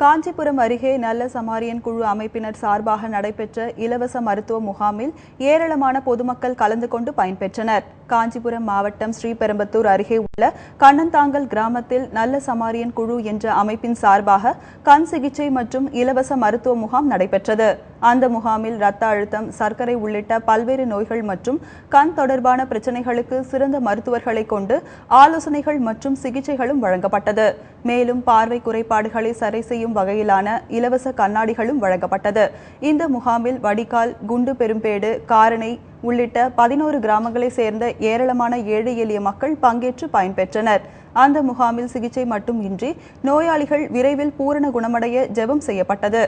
காஞ்சிபுரம் அருகே நல்ல சமாரியன் குழு அமைப்பினர் சார்பாக நடைபெற்ற இலவச மருத்துவ முகாமில் ஏராளமான பொதுமக்கள் கலந்து கொண்டு பயன்பெற்றனர். காஞ்சிபுரம் மாவட்டம் ஸ்ரீபெரும்பத்தூர் அருகே உள்ள கண்ணந்தாங்கல் கிராமத்தில் நல்ல சமாரியன் குழு என்ற அமைப்பின் சார்பாக கண் சிகிச்சை மற்றும் இலவச மருத்துவ முகாம் நடைபெற்றது. அந்த முகாமில் ரத்த அழுத்தம் சர்க்கரை உள்ளிட்ட பல்வேறு நோய்கள் மற்றும் கண் தொடர்பான பிரச்சனைகளுக்கு சிறந்த மருத்துவர்களை கொண்டு ஆலோசனைகள் மற்றும் சிகிச்சைகளும் வழங்கப்பட்டது. மேலும் பார்வை குறைபாடுகளை சரி செய்யும் வகையிலான இலவச கண்ணாடிகளும் வழங்கப்பட்டது. இந்த முகாமில் வடிகால் குண்டு பெரும்பேடு காரணை உள்ளிட்ட பதினோரு கிராமங்களை சேர்ந்த ஏராளமான ஏழை எளிய மக்கள் பங்கேற்று பயன்பெற்றனர். அந்த முகாமில் சிகிச்சை மட்டுமின்றி நோயாளிகள் விரைவில் பூரண குணமடைய ஜெபம் செய்யப்பட்டது.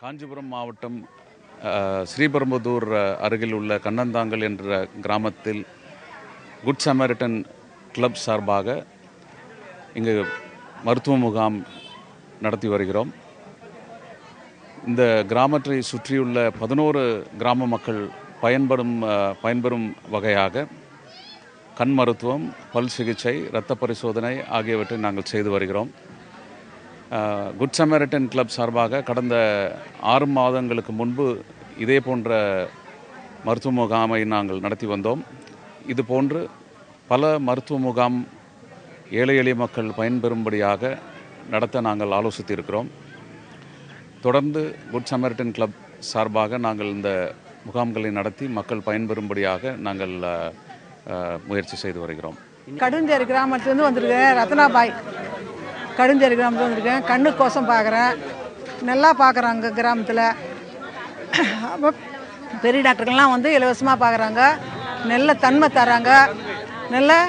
காஞ்சிபுரம் மாவட்டம் ஸ்ரீபெரும்புதூர் அருகில் உள்ள கண்ணந்தாங்கல் என்ற கிராமத்தில் குட் சமரிட்டன் கிளப் சார்பாக இங்கு மருத்துவ முகாம் நடத்தி வருகிறோம். இந்த கிராமத்தை சுற்றியுள்ள பதினோரு கிராம மக்கள் பயன்படும் பயன்பெறும் வகையாக கண் மருத்துவம் பல் சிகிச்சை இரத்த பரிசோதனை ஆகியவற்றை நாங்கள் செய்து வருகிறோம். குட் சமரிட்டன் கிளப் சார்பாக கடந்த ஆறு மாதங்களுக்கு முன்பு இதே போன்ற மருத்துவ முகாமை நாங்கள் நடத்தி வந்தோம். இது போன்று பல மருத்துவ முகாம் ஏழை எளிய மக்கள் பயன்பெறும்படியாக நடத்த நாங்கள் ஆலோசித்திருக்கிறோம். தொடர்ந்து குட் சமரிட்டன் கிளப் சார்பாக நாங்கள் இந்த முகாம்களை நடத்தி மக்கள் பயன்பெறும்படியாக நாங்கள் முயற்சி செய்து வருகிறோம். கடுஞ்சேரி கிராமத்துலேருந்து வந்திருக்கேன் ரத்னாபாய். கடுஞ்சேரி கிராமத்தில் வந்திருக்கேன் கண்ணு கோசம் பார்க்குறேன். நல்லா பார்க்குறாங்க கிராமத்தில். அப்போ பெரிய டாக்டர்கள்லாம் வந்து இலவசமாக பார்க்குறாங்க. நல்ல தன்மை தராங்க நல்ல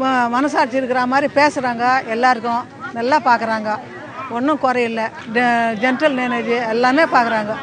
ம- மனசாட்சி இருக்கிற மாதிரி பேசுகிறாங்க எல்லாருக்கும். நல்லா பார்க்குறாங்க. ஒன்றும் குறையில்லை. ஜென்ரல் மேனேஜ் எல்லாமே பார்க்குறாங்க.